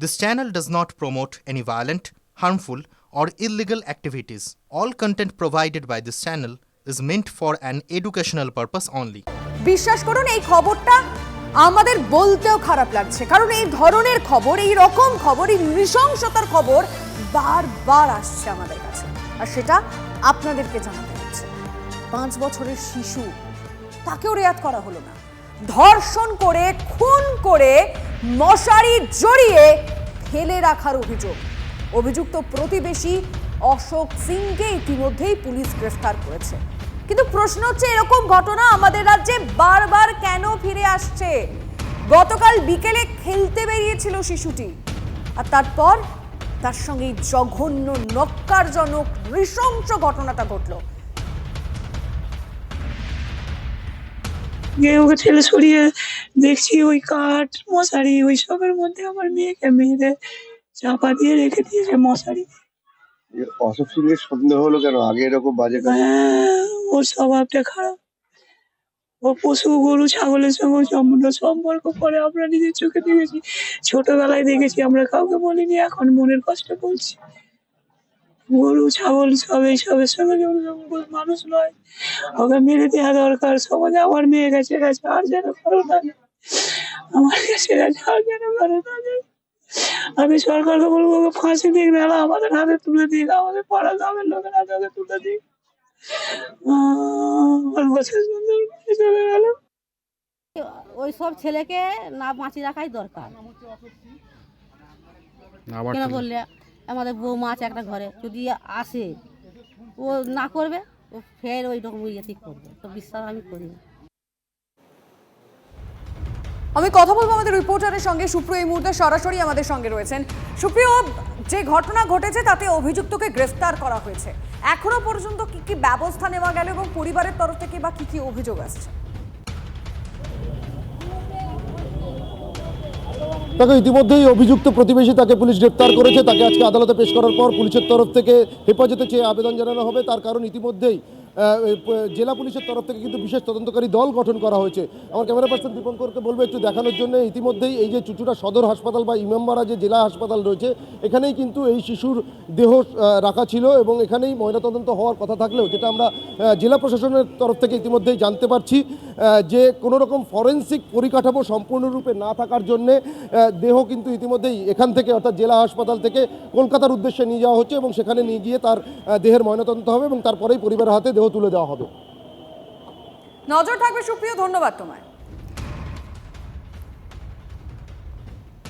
This channel does not promote any violent, harmful, or illegal activities. All content provided by this channel is meant for an educational purpose only. বিশ্বাস করুন এই খবরটা আমাদের বলতেও খারাপ লাগছে কারণ এই ধরনের খবর এই রকম খবর এই নৃশংসতার খবর বারবার আসছে আমাদের কাছে আর সেটা আপনাদেরকে জানাতে হচ্ছে পাঁচ বছরের শিশু তাকেও রেয়াত করা হলো না ধর্ষণ করে খুন করে মশারি জড়িয়ে ফেলে রাখার অভিযোগ। অভিযুক্ত প্রতিবেশী অশোক সিংকে ইতিমধ্যেই পুলিশ গ্রেফতার করেছে। কিন্তু প্রশ্ন হচ্ছে, এরকম ঘটনা আমাদের রাজ্যে বারবার কেন ফিরে আসছে? গতকাল বিকেলে খেলতে বেরিয়েছিল শিশুটি। আর তারপর তার সঙ্গে জঘন্য নক্কারজনক নৃশংস ঘটনাটা ঘটলো। গিয়ে ওকে ঠেলে সরিয়ে দেখছি ওই কাঠ মশারি ওই সবের মধ্যে আমার মেয়েকে মেয়েদের চাপা দিয়ে রেখে দিয়েছে মশারি। অশোক সিং এর সন্দেহ হলো কেন? আগে এরকম বাজে হ্যাঁ, ওর স্বভাবটা খারাপ। ও পশু গরু ছাগলের সঙ্গে সম্পূর্ণ সম্পর্ক করে আমরা নিজের চোখে দেখেছি। ছোটবেলায় দেখেছি আমরা কাউকে বলিনি এখন মনের কষ্ট বলছি। গরু ছাগল সব এইসবের সঙ্গে মানুষ নয় ওকে মেরে দেওয়া দরকার। সমাজে আমার মেয়ে গেছে গেছে আর যেন কারও না আমার কাছে গেছে আর যেন কারও না আমি সরকারকে বলব ওকে ফাঁসি দিক না আমাদের হাতে তুলে দিক আমাদের পাড়া গ্রামের লোকের হাতে ওকে তুলে দিক। চলে গেল। ওই সব ছেলেকে না বাঁচিয়ে রাখাই দরকার। কেন বললে? আমাদের বউ মাছ একটা ঘরে, যদি আসে, ও না করবে, ও ফের ওই রকম ইয়ে ঠিক করবে। তো বিশ্বাস আমি করি না। আমি কথা বলব আমাদের রিপোর্টারের সঙ্গে। সুপ্রিয়, এই মুহূর্তে সরাসরি আমাদের সঙ্গে রয়েছেন। সুপ্রিয়, যে ঘটনা ঘটেছে তাতে অভিযুক্তকে গ্রেফতার করা হয়েছে। এখনও পর্যন্ত কি কি ব্যবস্থা নেওয়া গেল এবং পরিবারের তরফ থেকে বা কি কি অভিযোগ আসছে? দেখো ইতিমধ্যেই অভিযুক্ত প্রতিবেশী তাকে পুলিশ গ্রেপ্তার করেছে। তাকে আজকে আদালতে পেশ করার পর পুলিশের তরফ থেকে হেফাজতে চেয়ে আবেদন জানানো হবে। তার কারণ ইতিমধ্যেই জেলা পুলিশের তরফ থেকে কিন্তু বিশেষ তদন্তকারী দল গঠন করা হয়েছে। আমার ক্যামেরা পার্সন দীপঙ্করকে বলব একটু দেখানোর জন্য, ইতিমধ্যেই এই যে চুচুড়া সদর হাসপাতাল বা ইমামবাড়া যে জেলা হাসপাতাল রয়েছে, এখানেই কিন্তু এই শিশুর দেহ রাখা ছিল এবং এখানেই ময়নাতদন্ত হওয়ার কথা থাকলেও, যেটা আমরা জেলা প্রশাসনের তরফ থেকে ইতিমধ্যেই জানতে পারছি। যে কোনো রকম ফরেন্সিক পরিকাঠামো সম্পূর্ণরূপে না থাকার জন্যে দেহ কিন্তু ইতিমধ্যেই এখান থেকে অর্থাৎ জেলা হাসপাতাল থেকে কলকাতার উদ্দেশ্যে নিয়ে যাওয়া হচ্ছে এবং সেখানে নিয়ে গিয়ে তার দেহের ময়নাতদন্ত হবে এবং তারপরেই পরিবারের হাতে দেহ তুলে দেওয়া হবে। নজর থাকবে সুপ্রিয় ধন্যবাদ তোমায়।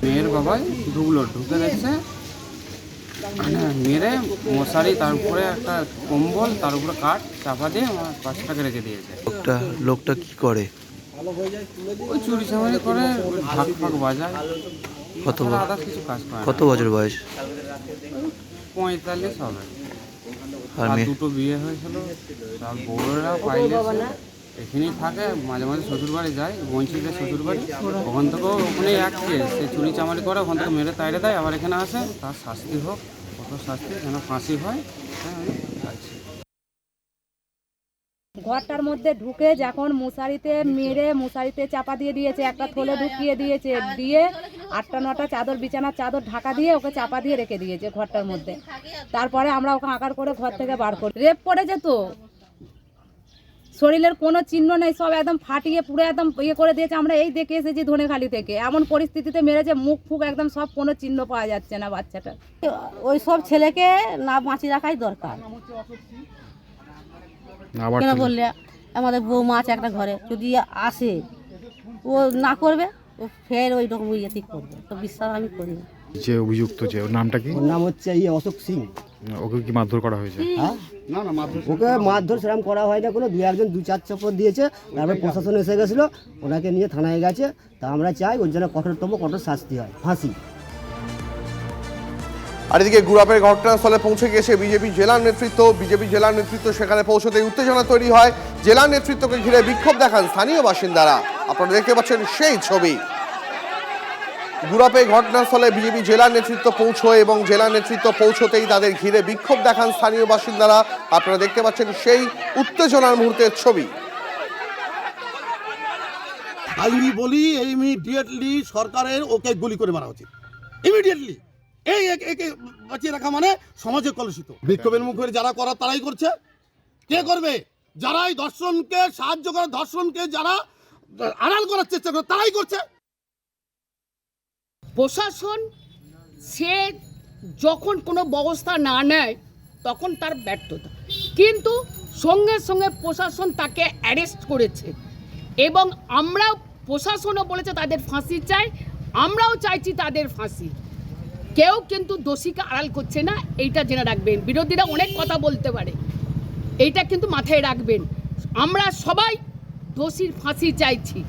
মেয়ের বাবাই ঢুকলো ঢুকে মানে মেরে মশারি তার উপরে একটা কম্বল তার উপরে কাঠ চাপা দিয়ে আমার বাচ্চাটাকে রেখে দিয়েছে। লোকটা লোকটা কি করে? ওই চুরি চামারি করে ঢাক ফাঁক বাজায়। কত ব- কিছু কাজ করে কত বছর বয়স? পঁয়তাল্লিশ হবে। আর আর দুটো বিয়ে হয়েছিল তার বউরা পাইলে এখানেই থাকে, মাঝে মাঝে শ্বশুর বাড়ি যায় বঞ্চিতের শ্বশুর বাড়ি ওখান থেকেও ওখানেই কেস সে চুরি চামারি করে, ওখান থেকে মেরে তাইরে দেয়, আবার এখানে আসে, তার শাস্তি হোক, কত শাস্তি, যেন ফাঁসি হয় হ্যাঁ ঘরটার মধ্যে ঢুকে যখন মশারিতে মেরে, মশারিতে চাপা দিয়ে দিয়েছে, একটা থলে ঢুকিয়ে দিয়েছে, দিয়ে আটটা নটা চাদর, বিছানার চাদর ঢাকা দিয়ে ওকে চাপা দিয়ে রেখে দিয়েছে ঘরটার মধ্যে। তারপরে আমরা ওকে আঁকার করে ঘর থেকে বার করি। রেপ করে যেত শরীরের কোনো চিহ্ন নেই সব একদম ফাটিয়ে পুরো একদম ইয়ে করে দিয়েছে। আমরা এই দেখে এসেছি ধনেখালি থেকে। এমন পরিস্থিতিতে মেরেছে মুখ ফুক একদম সব কোনো চিহ্ন পাওয়া যাচ্ছে না বাচ্চাটা ওই সব ছেলেকে না বাঁচিয়ে রাখাই দরকার। কেন বললে? আমাদের বউ মাছ একটা ঘরে যদি আসে ও না করবে ও ফের ওই রকম ইয়ে ঠিক করবে। তো বিশ্বাস আমি করি যে অভিযুক্ত যে ওর নামটা কি? ওর নাম হচ্ছে ইয়ে অশোক সিং। ওকে কি মারধর করা হয়েছে? হ্যাঁ? ওকে মারধর সেরকম করা হয় না কোনো। দু একজন দু চার চপ্পর দিয়েছে। তারপরে প্রশাসন এসে গেছিল। ওনাকে নিয়ে থানায় গেছে। তা আমরা চাই ওর জন্য কঠোরতম কঠোর শাস্তি হয়। ফাঁসি। আর এদিকে গুরাপের ঘটনাস্থলে পৌঁছে গেছে বিজেপি জেলার নেতৃত্ব। বিজেপি জেলার নেতৃত্ব সেখানে পৌঁছতে উত্তেজনা তৈরি হয়। জেলার নেতৃত্বকে ঘিরে বিক্ষোভ দেখান স্থানীয় বাসিন্দারা। আপনারা দেখতে পাচ্ছেন সেই ছবি। গুরাপে ঘটনাস্থলে বিজেপি জেলা নেতৃত্ব পৌঁছয় এবং জেলা নেতৃত্ব পৌঁছতেই তাদের ঘিরে বিক্ষোভ দেখান স্থানীয় বাসিন্দারা। আপনারা দেখতে পাচ্ছেন সেই উত্তেজনার মুহূর্তের ছবি। আমি বলি ইমিডিয়েটলি সরকারের ওকে গুলি করে মারা উচিত ইমিডিয়েটলি এই একে- বাঁচিয়ে রাখা মানে সমাজে কলুষিত। বিক্ষোভের মুখে যারা করা তারাই করছে। কে করবে? যারা এই ধর্ষণকে সাহায্য করে, ধর্ষণকে যারা আড়াল করার চেষ্টা করে, তারাই করছে। প্রশাসন, সে যখন কোনো ব্যবস্থা না নেয়, তখন তার ব্যর্থতা। কিন্তু সঙ্গে সঙ্গে প্রশাসন তাকে অ্যারেস্ট করেছে এবং আমরাও, প্রশাসনও বলেছে তাদের ফাঁসি চাই, আমরাও চাইছি তাদের ফাঁসি। কেউ কিন্তু দোষীকে আড়াল করছে না, এইটা জেনে রাখবেন। বিরোধীরা অনেক কথা বলতে পারে, এইটা কিন্তু মাথায় রাখবেন। আমরা সবাই দোষীর ফাঁসি চাইছি।